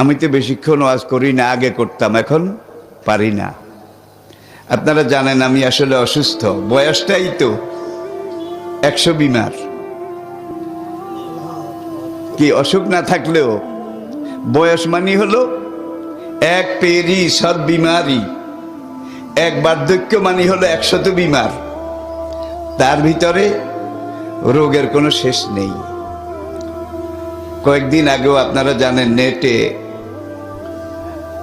আমি তো বেশিক্ষণ ওয়াজ করি না, আগে করতাম, এখন পারি না। আপনারা জানেন আমি আসলে অসুস্থ, বয়সটাই তো একশো বিমার। কি অসুখ না থাকলেও বয়স মানি হলো এক পেরি সব বিমারি এক বার্ধক্য মানি হলো একশত বিমার। তার ভিতরে রোগের কোনো শেষ নেই। কয়েকদিন আগেও আপনারা জানেন নেটে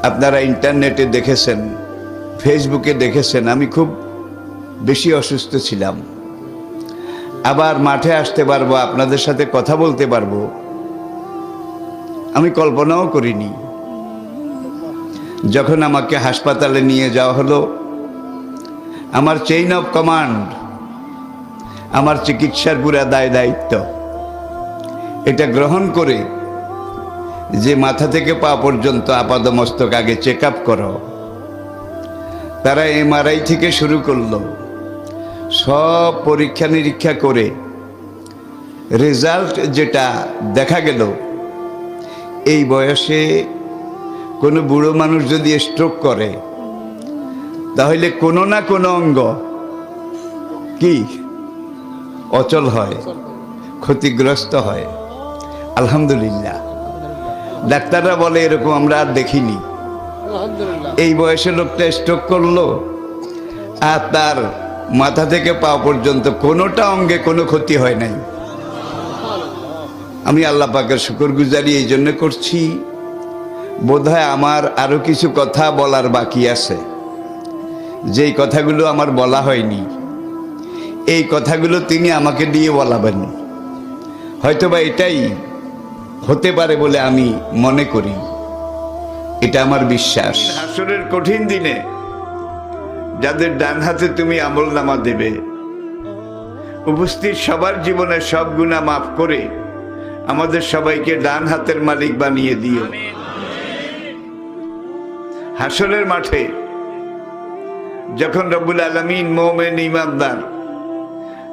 আপনারা ইন্টারনেটে দেখেছেন, ফেসবুকে দেখেছেন, আমি খুব বেশি অসুস্থ ছিলাম। আবার মাঠে আসতে পারব, আপনাদের সাথে কথা বলতে পারব। আমি কল্পনাও করিনি। যখন আমাকে হাসপাতালে নিয়ে যাওয়া হলো, আমার চেইন অফ কমান্ড আমার চিকিৎসার পুরা দায় দায়িত্ব। এটা গ্রহণ করে যে মাথা থেকে পা পর্যন্ত আপাদমস্তক আগে চেক আপ করো। তারা এমআরআই থেকে শুরু করল। সব পরীক্ষা নিরীক্ষা করে রেজাল্ট যেটা দেখা গেল, এই বয়সে কোনো বুড়ো মানুষ যদি স্ট্রোক করে, তাহলে কোনো না কোনো অঙ্গ কি? অচল হয়, ক্ষতিগ্রস্ত হয়। আলহামদুলিল্লাহ। ডাক্তাররা বলে এরকম আমরা আর দেখিনি। এই বয়সে লোকটা স্ট্রোক করল আর তার মাথা থেকে পা পর্যন্ত কোনোটা অঙ্গে কোনো ক্ষতি হয় নাই। আমি আল্লাহ পাকের শুকর গুজারি এই জন্য করছি। বোধহয় আমার আরও কিছু কথা বলার বাকি আছে। যেই কথাগুলো আমার বলা হয়নি এই কথাগুলো তিনি আমাকে দিয়ে বলাবেন। হয়তোবা এটাই হতে পারে বলে আমি মনে করি। এটা আমার বিশ্বাস। হাসরের কঠিন দিনে যাদের ডান হাতে তুমি আমল নামা দেবে, উপস্থিত সবার জীবনে সব গুণা মাফ করে আমাদের সবাইকে ডান হাতের মালিক বানিয়ে দিও। হাসরের মাঠে যখন রব্বুল আলমিন মোমেন ইমানদার,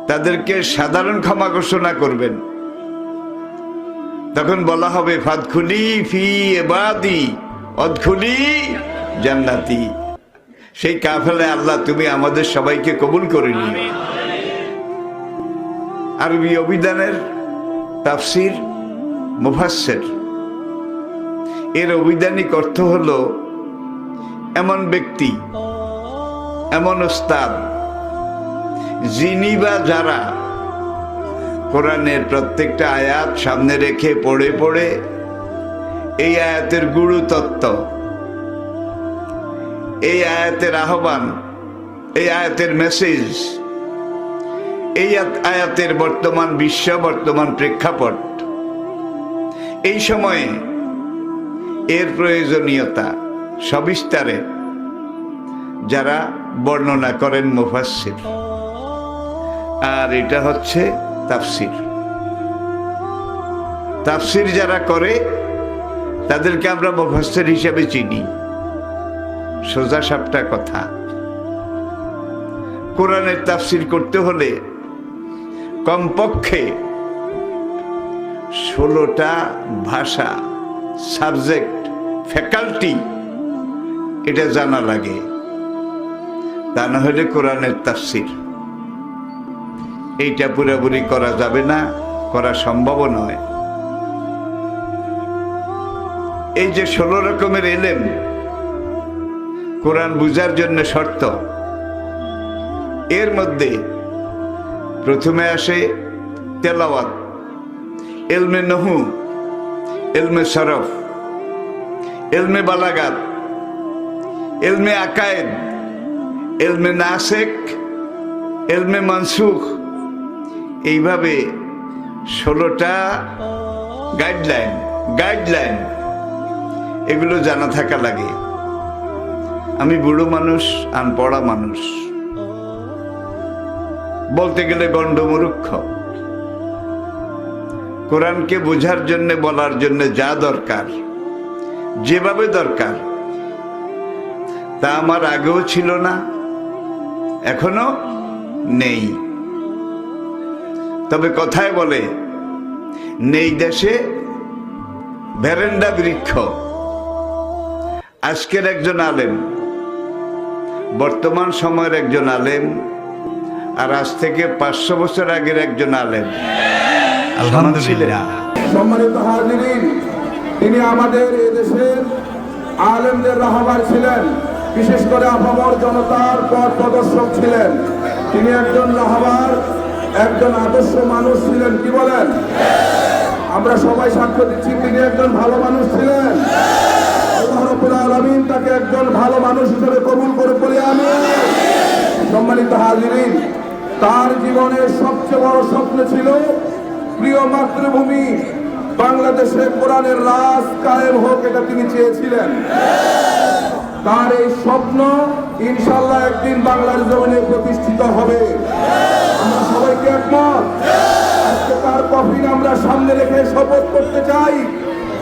তাদেরকে সাধারণ ক্ষমা ঘোষণা করবেন। তখন বলা হবে, ফাদখুলি ফি এবাদি, অদখুলি জান্নাতি। সেই কাফেলে আল্লাহ, তুমি আমাদের সবাইকে কবুল করে নিও। আরবি অভিধানের তাফসির মুফাসসির। এর অভিধানিক অর্থ হলো, এমন ব্যক্তি, এমন ওস্তাদ, যিনি বা যারা কোরআনের প্রত্যেকটা আয়াত সামনে রেখে পড়ে পড়ে এই আয়াতের গুরু তত্ত্ব এই আয়াতের আহ্বান, এই আয়াতের মেসেজ এই আয়াত- আয়াতের বর্তমান বিশ্ব, বর্তমান প্রেক্ষাপট, এই সময়ে এর প্রয়োজনীয়তা সবিস্তারে যারা বর্ণনা করেন মুফাসসির। আর এটা হচ্ছে তাফসির। তাফসির যারা করে, তাদেরকে আমরা মুফাসসির হিসেবে চিনি। সোজা সাপটা কথা। কোরআনের তাফসির করতে হলে কমপক্ষে ষোলোটা ভাষা, সাবজেক্ট, ফ্যাকাল্টি এটা জানা লাগে। তা না হলে কোরআনের তাফসির। এইটা পুরোপুরি করা যাবে না, করা সম্ভব নয়। এই যে ষোলো রকমের এলেম, কোরআন বুঝার জন্য শর্ত। এর মধ্যে প্রথমে আসে তেলাওয়াত, এলমে নহু, এলমে শরফ এলমে বালাগাত, এলমে আকায়েদ, এলমে নাসেক, এলমে মানসুখ। এইভাবে ষোলোটা গাইডলাইন গাইডলাইন এগুলো জানা থাকা লাগে। আমি বুড়ো মানুষ, আনপড়া মানুষ। বলতে গেলে গণ্ডমূর্খ। কোরআনকে বোঝার জন্য, বলার জন্য যা দরকার, যেভাবে দরকার, তা আমার আগেও ছিল না, এখনও নেই। তবে কথায় বলে নেই দেশে ভেরেন্ডা বৃক্ষ। আজকের একজন আলেম বর্তমান সময়ের একজন আলেম আর আজ থেকে পাঁচশো বছর আগের একজন আলেম। সম্মানিত হাজিরিন তিনি আমাদের এদেশের আলেমদের রাহবার ছিলেন বিশেষ করে আপামর জনতার পথ প্রদর্শক ছিলেন। তিনি একজন রাহবার একজন আদর্শ মানুষ ছিলেন, কি বলেন? আমরা সবাই সাক্ষ্য দিচ্ছি তিনি একজন ভালো মানুষ ছিলেন। তাকে একজন ভালো মানুষ হিসেবে কবুল করে বলে আমি সম্মানিত হাজিরিন, তার জীবনের সবচেয়ে বড় স্বপ্ন ছিল প্রিয় মাতৃভূমি, বাংলাদেশে কোরআনের রাজ কায়েম হোক এটা তিনি চেয়েছিলেন। তার এই স্বপ্ন ইনশাল্লাহ একদিন বাংলার জমিনে প্রতিষ্ঠিত হবে। একমত। আজকে আমরা সামনে রেখে শপথ করতে চাই।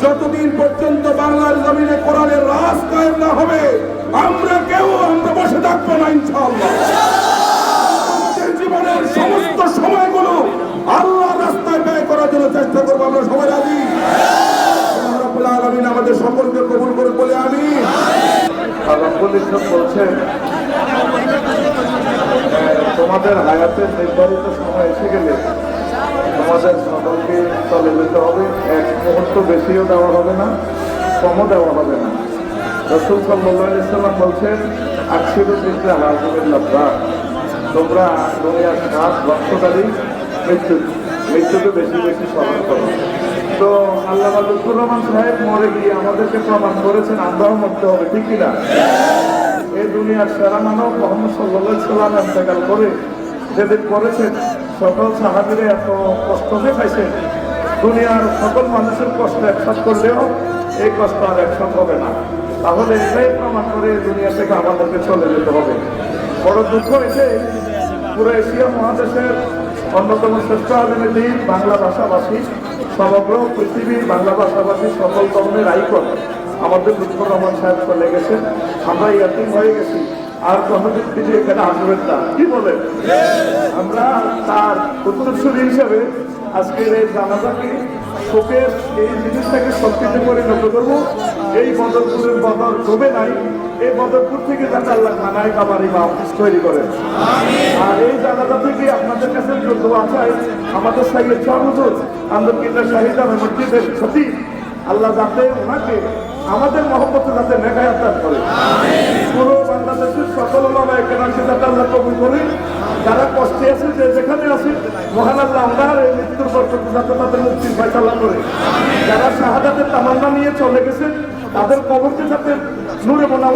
যতদিন পর্যন্ত বাংলার জমিনে কোরআনের রাজ কায়েম না হবে, আমরা কেউ, আমরা বসে থাকব জীবনের সময়গুলো আল্লাহ রাস্তায় ব্যয় করার জন্য চেষ্টা করব, আমরা সবাই রাজি? আমাদের সকলকে কবুল করে বলে আমি বলছেন আহ, তোমাদের হায়াতের নির্ধারিত সময় এসে গেলে আমাদের সকলকে চলে যেতে হবে। এক মুহূর্ত বেশিও দেওয়া হবে না কমও দেওয়া হবে না। রসুল সাল্লাহ ইসলাম বলছেন হাজিমের লব্বা তোমরা দুনিয়ার সাত বর্ষকারী মৃত্যু মৃত্যুকে বেশি বেশি স্মরণ করো। তো আল্লাহ রহমান সাহেব মরে গিয়ে আমাদেরকে প্রমাণ করেছেন আমরাও মরতে হবে ঠিক কিনা এই দুনিয়ার সেরা মানব মোহাম্মদ সাল্লাম ইন্তেকাল করে যেদিন করেছেন, সকল সাহাবিরে এত কষ্ট দেখাইছেন। দুনিয়ার সকল মানুষের কষ্ট একসাথ করলেও এই কষ্ট আর একসাথ হবে না। তাহলে এটাই প্রমাণ করে দুনিয়া থেকে আমাদেরকে চলে যেতে হবে। বড় দুঃখ এসে পুরো এশিয়া মহাদেশের অন্যতম শ্রেষ্ঠ দিন বাংলা ভাষাভাষী, সমগ্র পৃথিবীর বাংলা ভাষাভাষী সকল ধরনের আইকন আমাদের দুঃখ রহমান সাহেব চলে গেছেন। আমরা ইয়াতিম হয়ে গেছি। আর কোনোদিন তিনি এখানে আসবেন না। কি বলেন? আমরা তার উত্তরসূরি হিসেবে আজকের এই জানাজাকে শোকের এই জিনিসটাকে শক্তিতে পরিণত করব। এই বদরপুরের বদর ডুবে নাই। এই বদরপুর থেকে যাতে আল্লাহ খানায় কামারি বা তৈরি করেন আর এই জানাজা থেকে আপনাদের কাছে দোয়া চাই। আমাদের সাইয়ের চরমজুর আন্দোলন শাহিদা মসজিদের ক্ষতি আল্লাহ যাতে ওনাকে আমাদের মহব্বতের কাছে নেগায়াত দান করে। পুরো বাংলাদেশের সকল বাবা এখানে যাতে আল্লাহ কবুল করে। যারা কষ্টে আছে যে যেখানে আছে মহান আল্লাহ ওনার এই মৃত্যুর পর্যন্ত যাতে তাদের মুক্তির ফয়সালা করে। যারা শাহাদাতের তামান্না নিয়ে চলে গেছে তাদের কবরকে যাতে নূরে মোনাম